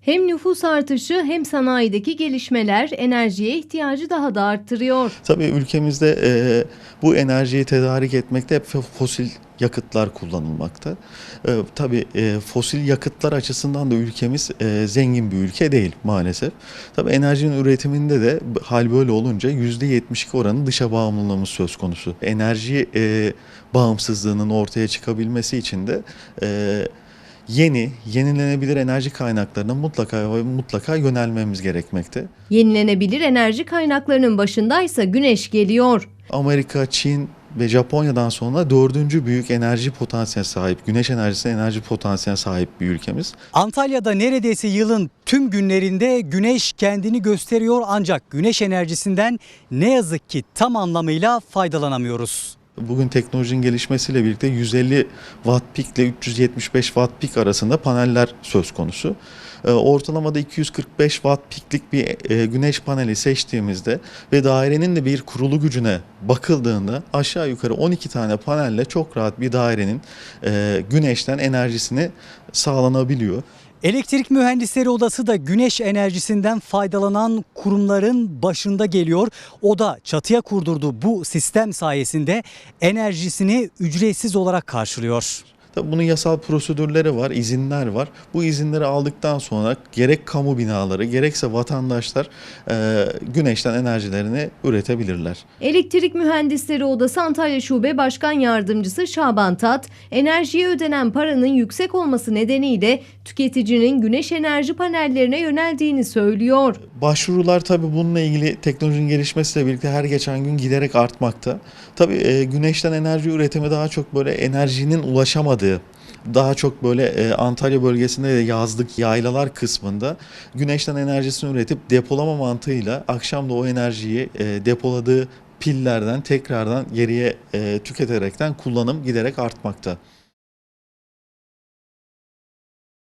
Hem nüfus artışı hem sanayideki gelişmeler enerjiye ihtiyacı daha da arttırıyor. Tabii ülkemizde e, bu enerjiyi tedarik etmekte hep fosil yakıtlar kullanılmakta. E, tabii e, fosil yakıtlar açısından da ülkemiz e, zengin bir ülke değil maalesef. Tabii enerjinin üretiminde de hal böyle olunca %72 oranı dışa bağımlılığımız söz konusu. Enerji e, bağımsızlığının ortaya çıkabilmesi için de e, yeni, yenilenebilir enerji kaynaklarına mutlaka ve mutlaka yönelmemiz gerekmekte. Yenilenebilir enerji kaynaklarının başındaysa güneş geliyor. Amerika, Çin ve Japonya'dan sonra dördüncü büyük enerji potansiyeline sahip, güneş enerjisine enerji potansiyeline sahip bir ülkemiz. Antalya'da neredeyse yılın tüm günlerinde güneş kendini gösteriyor ancak güneş enerjisinden ne yazık ki tam anlamıyla faydalanamıyoruz. Bugün teknolojinin gelişmesiyle birlikte 150 watt peak ile 375 watt peak arasında paneller söz konusu. Ee, Ortalamada 245 watt peaklik bir e, güneş paneli seçtiğimizde ve dairenin de bir kurulu gücüne bakıldığında aşağı yukarı 12 tane panelle çok rahat bir dairenin e, güneşten enerjisini sağlanabiliyor. Elektrik Mühendisleri Odası da güneş enerjisinden faydalanan kurumların başında geliyor. O da çatıya kurdurduğu bu sistem sayesinde enerjisini ücretsiz olarak karşılıyor. Tabii bunun yasal prosedürleri var, izinler var. Bu izinleri aldıktan sonra gerek kamu binaları gerekse vatandaşlar e, güneşten enerjilerini üretebilirler. Elektrik Mühendisleri Odası Antalya Şube Başkan Yardımcısı Şaban Tat, enerjiye ödenen paranın yüksek olması nedeniyle tüketicinin güneş enerji panellerine yöneldiğini söylüyor. Başvurular tabii bununla ilgili teknolojinin gelişmesiyle birlikte her geçen gün giderek artmakta. Tabii e, güneşten enerji üretimi daha çok böyle enerjinin ulaşamadığı daha çok böyle e, Antalya bölgesinde de yazlık yaylalar kısmında güneşten enerjisini üretip depolama mantığıyla akşam da o enerjiyi e, depoladığı pillerden tekrardan geriye e, tüketerekten kullanım giderek artmakta.